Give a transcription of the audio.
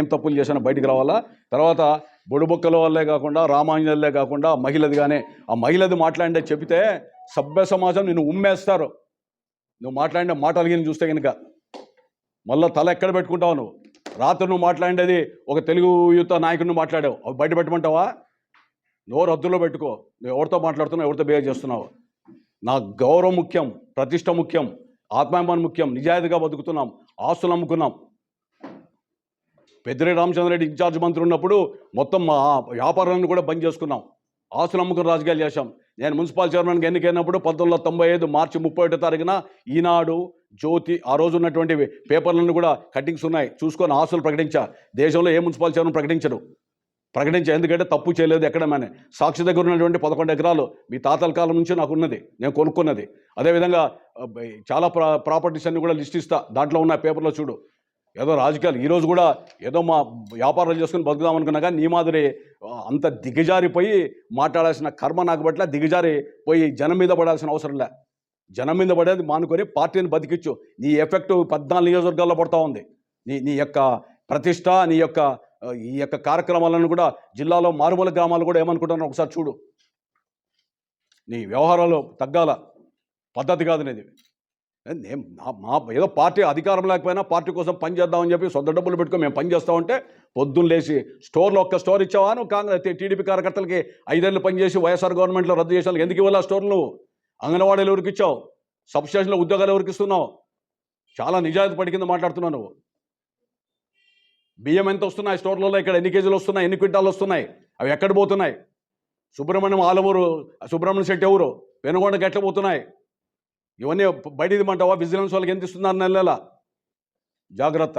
ఏం తప్పులు చేసినా బయటికి రావాలా? తర్వాత బొడుబొక్కల వల్లే కాకుండా రామాంజనలే కాకుండా మహిళది కానీ ఆ మహిళది మాట్లాడే చెబితే సభ్య సమాజం నిన్ను ఉమ్మేస్తారు. నువ్వు మాట్లాడిన మాటలు గిని చూస్తే కనుక మళ్ళీ తల ఎక్కడ పెట్టుకుంటావు నువ్వు? రాత్రి నువ్వు మాట్లాడేది ఒక తెలుగు యువత నాయకుడిని మాట్లాడావు. అవి బయట పెట్టమంటావా? నోరు అద్దులో పెట్టుకో. నువ్వు ఎవరితో మాట్లాడుతున్నావు ఎవరితో బిహేవ్ చేస్తున్నావు? నాకు గౌరవం ముఖ్యం ప్రతిష్ట ముఖ్యం ఆత్మాభిమానం ముఖ్యం నిజాయితీగా బతుకుతున్నాం ఆస్తులు అమ్ముకున్నాం. పెద్దిరెడ్డి రామచంద్రరెడ్డి ఇన్ఛార్జ్ మంత్రి ఉన్నప్పుడు మొత్తం మా వ్యాపారాలను కూడా బంద్ చేసుకున్నాం. ఆస్తులు అమ్ముకుని రాజకీయాలు చేశాం. నేను మున్సిపల్ చైర్మన్గా ఎన్నికైనప్పుడు పంతొమ్మిది వందల తొంభై ఐదు మార్చి ముప్పై ఒకటో తారీఖున ఈనాడు జ్యోతి ఆ రోజు ఉన్నటువంటి పేపర్లను కూడా కట్టింగ్స్ ఉన్నాయి. చూసుకొని ఆస్తులు ప్రకటించా. దేశంలో ఏ మున్సిపల్ చైర్మన్ ప్రకటించరు ప్రకటించా. ఎందుకంటే తప్పు చేయలేదు ఎక్కడమని సాక్షి దగ్గర ఉన్నటువంటి పదకొండు ఎకరాలు మీ తాతల కాలం నుంచి నాకు ఉన్నది. నేను కొనుక్కున్నది. అదేవిధంగా చాలా ప్రా ప్రాపర్టీస్ అన్ని కూడా లిస్ట్ ఇస్తా. దాంట్లో ఉన్న పేపర్లో చూడు. ఏదో రాజకీయాలు. ఈరోజు కూడా ఏదో మా వ్యాపారాలు చేసుకుని బతుకుదాం అనుకున్నా కానీ నీ మాదిరి అంత దిగజారిపోయి మాట్లాడాల్సిన కర్మ నాకు పట్ల దిగజారి పోయి జనం మీద పడాల్సిన అవసరం లే. జనం మీద పడేది మానుకొని పార్టీని బతికిచ్చు. నీ ఎఫెక్ట్ పద్నాలుగు నియోజకవర్గాల్లో పడుతూ ఉంది. నీ నీ యొక్క ప్రతిష్ట నీ యొక్క ఈ యొక్క కార్యక్రమాలను కూడా జిల్లాలో మారుమూల గ్రామాలు కూడా ఏమనుకుంటున్నారో ఒకసారి చూడు. నీ వ్యవహారాలు తగ్గాల. పద్ధతి కాదు నీది. ఏం మా ఏదో పార్టీ అధికారం లేకపోయినా పార్టీ కోసం పని చేద్దామని చెప్పి సొంత డబ్బులు పెట్టుకుని మేము పని చేస్తామంటే పొద్దున్న లేచి స్టోర్లో ఒక్క స్టోర్ ఇచ్చావా నువ్వు? కాంగ్రెస్ టీడీపీ కార్యకర్తలకి ఐదేళ్ళు పనిచేసి వైఎస్ఆర్ గవర్నమెంట్లో రద్దు చేసిన వాళ్ళకి ఎందుకు ఇవ్వాలి ఆ స్టోర్లు నువ్వు? అంగన్వాడీలు ఎవరికి ఇచ్చావు? సబ్స్టేషన్లో ఉద్యోగాలు ఎవరికి ఇస్తున్నావు? చాలా నిజాయితీ పడి కింద మాట్లాడుతున్నావు నువ్వు. బియ్యం ఎంత వస్తున్నాయి స్టోర్లలో ఇక్కడ? ఎన్ని కేజీలు వస్తున్నాయి? ఎన్ని క్వింటాలు వస్తున్నాయి? అవి ఎక్కడ పోతున్నాయి? సుబ్రహ్మణ్యం ఆలమూరు సుబ్రహ్మణ్యం శెట్టి ఎవరు పెనుగొండకి ఎట్లా పోతున్నాయి? ఇవన్నీ బయట ఇదిమంటావా విజిలెన్స్ వాళ్ళకి ఎంత ఇస్తున్నారు నెల నెల? జాగ్రత్త.